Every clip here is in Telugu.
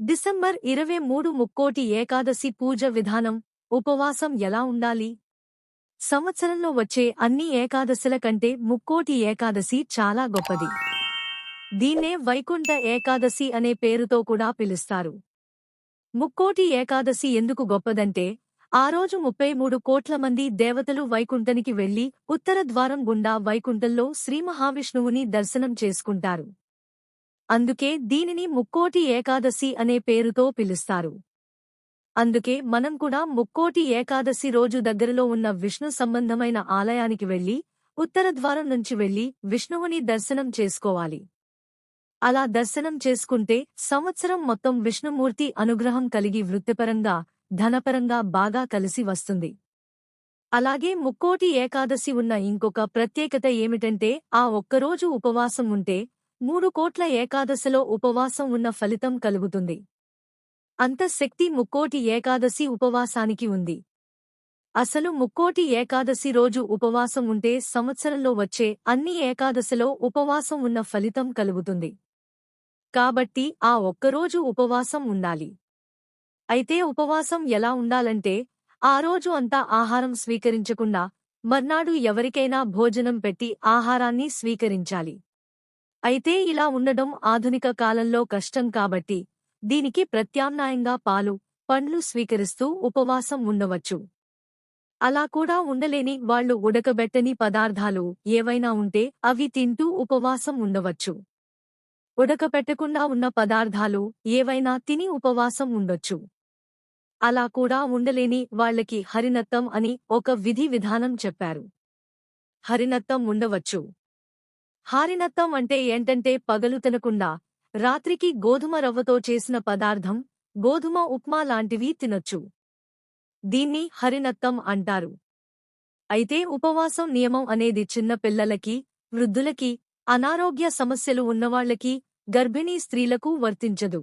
డిసెంబర్ ఇరవై మూడు ముక్కోటి ఏకాదశి పూజ విధానం ఉపవాసం ఎలా ఉండాలి? సంవత్సరంలో వచ్చే అన్ని ఏకాదశుల కంటే ముక్కోటి ఏకాదశి చాలా గొప్పది. దీన్నే వైకుంఠ ఏకాదశి అనే పేరుతో కూడా పిలుస్తారు. ముక్కోటి ఏకాదశి ఎందుకు గొప్పదంటే ఆ రోజు ముప్పై మూడు కోట్ల మంది దేవతలు వైకుంఠనికి వెళ్ళి ఉత్తర ద్వారం గుండా వైకుంఠంలో శ్రీ మహావిష్ణువుని దర్శనం చేసుకుంటారు. అందుకే దీనిని ముక్కోటి ఏకాదశి అనే పేరుతో పిలుస్తారు. అందుకే మనం కూడా ముక్కోటి ఏకాదశి రోజు దగ్గరలో ఉన్న విష్ణు సంబంధమైన ఆలయానికి వెళ్ళి ఉత్తర ద్వారం నుంచి వెళ్ళి విష్ణువుని దర్శనం చేసుకోవాలి. అలా దర్శనం చేసుకుంటే సంవత్సరం మొత్తం విష్ణుమూర్తి అనుగ్రహం కలిగి వృత్తిపరంగా ధనపరంగా బాగా కలిసి వస్తుంది. అలాగే ముక్కోటి ఏకాదశి ఉన్న ఇంకొక ప్రత్యేకత ఏమిటంటే ఆ ఒక్కరోజు ఉపవాసం ఉంటే మూడు కోట్ల ఏకాదశిలో ఉపవాసం ఉన్న ఫలితం కలుగుతుంది. అంత శక్తి ముక్కోటి ఏకాదశి ఉపవాసానికి ఉంది. అసలు ముక్కోటి ఏకాదశి రోజు ఉపవాసం ఉంటే సంవత్సరంలో వచ్చే అన్ని ఏకాదశిలో ఉపవాసం ఉన్న ఫలితం కలుగుతుంది. కాబట్టి ఆ ఒక్కరోజు ఉపవాసం ఉండాలి. అయితే ఉపవాసం ఎలా ఉండాలంటే ఆ రోజు అంతా ఆహారం స్వీకరించకుండా మర్నాడు ఎవరికైనా భోజనం పెట్టి ఆహారాన్ని స్వీకరించాలి. అయితే ఇలా ఉండడం ఆధునిక కాలంలో కష్టం కాబట్టి దీనికి ప్రత్యామ్నాయంగా పాలు పండ్లు స్వీకరిస్తూ ఉపవాసం ఉండవచ్చు. అలా కూడా ఉండలేని వాళ్ళు ఉడకబెట్టని పదార్థాలు ఏవైనా ఉంటే అవి తింటూ ఉపవాసం ఉండవచ్చు. ఉడకపెట్టకుండా ఉన్న పదార్థాలు ఏవైనా తిని ఉపవాసం ఉండొచ్చు. అలా కూడా ఉండలేని వాళ్ళకి హరినత్తం అని ఒక విధి విధానం చెప్పారు. హరినత్తం ఉండవచ్చు. హారినత్తం అంటే ఏంటంటే పగలు తినకుండా రాత్రికి గోధుమ రవ్వతో చేసిన పదార్థం గోధుమ ఉప్మా లాంటివి తినొచ్చు. దీన్ని హరినత్తం అంటారు. అయితే ఉపవాసం నియమం అనేది చిన్న పిల్లలకి వృద్ధులకి అనారోగ్య సమస్యలు ఉన్నవాళ్ళకి గర్భిణీ స్త్రీలకు వర్తించదు.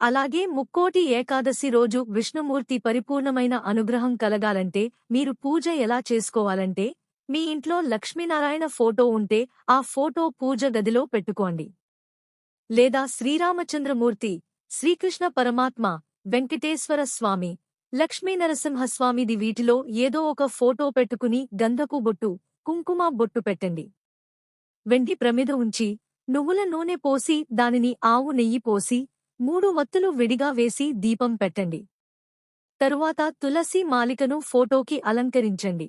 అలాగే ముక్కోటి ఏకాదశి రోజు విష్ణుమూర్తి పరిపూర్ణమైన అనుగ్రహం కలగాలంటే మీరు పూజ ఎలా చేసుకోవాలంటే మీ ఇంట్లో లక్ష్మీనారాయణ ఫోటో ఉంటే ఆ ఫోటో పూజ గదిలో పెట్టుకోండి. లేదా శ్రీరామచంద్రమూర్తి శ్రీకృష్ణ పరమాత్మ వెంకటేశ్వర స్వామి లక్ష్మీనరసింహస్వామిది వీటిలో ఏదో ఒక ఫోటో పెట్టుకుని గంధపు బొట్టు కుంకుమ బొట్టు పెట్టండి. వెండి ప్రమిద ఉంచి నువ్వుల నూనె పోసి దానిని ఆవు నెయ్యి పోసి మూడు వత్తులు విడిగా వేసి దీపం పెట్టండి. తరువాత తులసి మాలికను ఫోటోకి అలంకరించండి.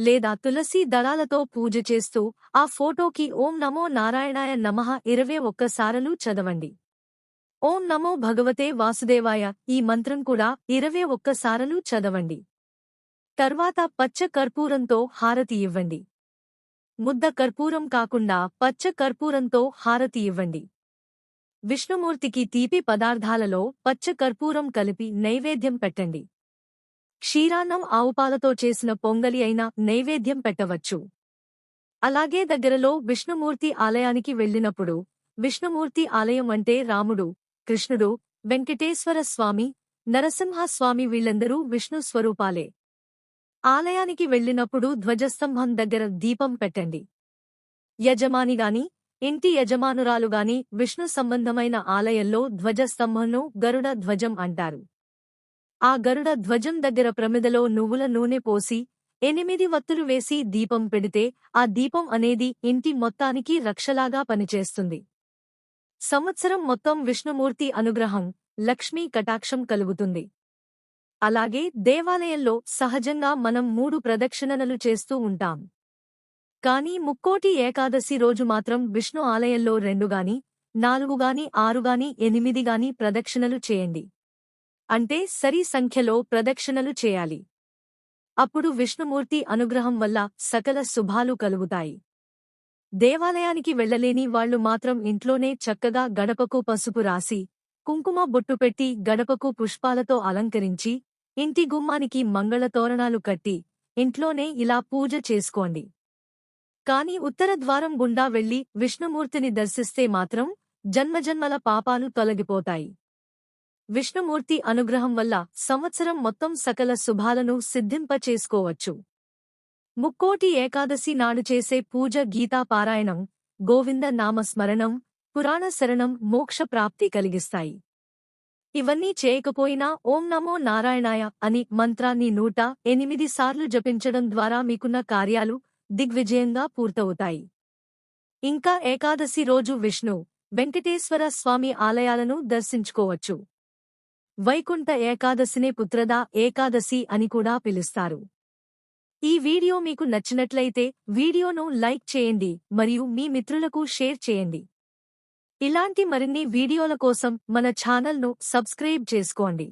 లేదా తులసి దళాలతో పూజ చేస్తూ ఆ ఫోటోకి ఓం నమో నారాయణాయ నమః ఇరవై ఒక్కసారలు చదవండి. ఓం నమో భగవతే వాసుదేవాయ ఈ మంత్రం కూడా ఇరవై ఒక్కసారలు చదవండి. తర్వాత పచ్చ కర్పూరంతో హారతి ఇవ్వండి. ముద్ద కర్పూరం కాకుండా పచ్చ కర్పూరంతో హారతి ఇవ్వండి. విష్ణుమూర్తికి తీపి పదార్థాలలో పచ్చ కర్పూరం కలిపి నైవేద్యం పెట్టండి. క్షీరాన్నం ఆవుపాలతో చేసిన పొంగలి అయినా నైవేద్యం పెట్టవచ్చు. అలాగే దగ్గరలో విష్ణుమూర్తి ఆలయానికి వెళ్ళినప్పుడు విష్ణుమూర్తి ఆలయం అంటే రాముడు కృష్ణుడు వెంకటేశ్వర స్వామి నరసింహస్వామి వీళ్ళందరూ విష్ణు స్వరూపాలే. ఆలయానికి వెళ్ళినప్పుడు ధ్వజస్తంభం దగ్గర దీపం పెట్టండి. యజమానిగాని ఇంటి యజమానురాలుగాని విష్ణు సంబంధమైన ఆలయంలో ధ్వజస్తంభంను గరుడ ధ్వజం అంటారు. ఆ గరుడ ధ్వజం దగ్గర ప్రమిదలో నువ్వుల నూనె పోసి ఎనిమిది వత్తులు వేసి దీపం పెడితే ఆ దీపం అనేది ఇంటి మొత్తానికి రక్షలాగా పనిచేస్తుంది. సంవత్సరం మొత్తం విష్ణుమూర్తి అనుగ్రహం లక్ష్మీ కటాక్షం కలుగుతుంది. అలాగే దేవాలయంలో సహజంగా మనం మూడు ప్రదక్షిణనలు చేస్తూ ఉంటాం. కానీ ముక్కోటి ఏకాదశి రోజు మాత్రం విష్ణు ఆలయంలో రెండుగాని నాలుగుగాని ఆరుగాని ఎనిమిదిగాని ప్రదక్షిణలు చేయండి. అంటే సరి సంఖ్యలో ప్రదక్షిణలు చేయాలి. అప్పుడు విష్ణుమూర్తి అనుగ్రహం వల్ల సకల శుభాలు కలుగుతాయి. దేవాలయానికి వెళ్ళలేని వాళ్ళు మాత్రం ఇంట్లోనే చక్కగా గడపకు పసుపు రాసి కుంకుమ బొట్టు పెట్టి గడపకు పుష్పాలతో అలంకరించి ఇంటి గుమ్మానికి మంగళ తోరణాలు కట్టి ఇంట్లోనే ఇలా పూజ చేసుకోండి. కాని ఉత్తర ద్వారం గుండా వెళ్ళి విష్ణుమూర్తిని దర్శిస్తే మాత్రం జన్మజన్మల పాపాలు తొలగిపోతాయి. విష్ణుమూర్తి అనుగ్రహం వల్ల సంవత్సరం మొత్తం సకల శుభాలను సిద్ధింపచేసుకోవచ్చు. ముక్కోటి ఏకాదశి నాడు చేసే పూజ గీతా పారాయణం గోవింద నామస్మరణం పురాణ శరణం మోక్ష ప్రాప్తి కలిగిస్తాయి. ఇవన్నీ చేయకపోయినా ఓం నమో నారాయణాయ అని మంత్రాన్ని నూట ఎనిమిది సార్లు జపించడం ద్వారా మీకున్న కార్యాలు దిగ్విజయంగా పూర్తవుతాయి. ఇంకా ఏకాదశి రోజు విష్ణు వెంకటేశ్వర స్వామి ఆలయాలను దర్శించుకోవచ్చు. వైకుంఠ ఏకాదశినే పుత్రదా ఏకాదశి అని కూడా పిలుస్తారు. ఈ వీడియో మీకు నచ్చినట్లయితే వీడియోను లైక్ చేయండి మరియు మీ మిత్రులకు షేర్ చేయండి. ఇలాంటి మరిన్ని వీడియోల కోసం మన ఛానల్ను సబ్స్క్రైబ్ చేసుకోండి.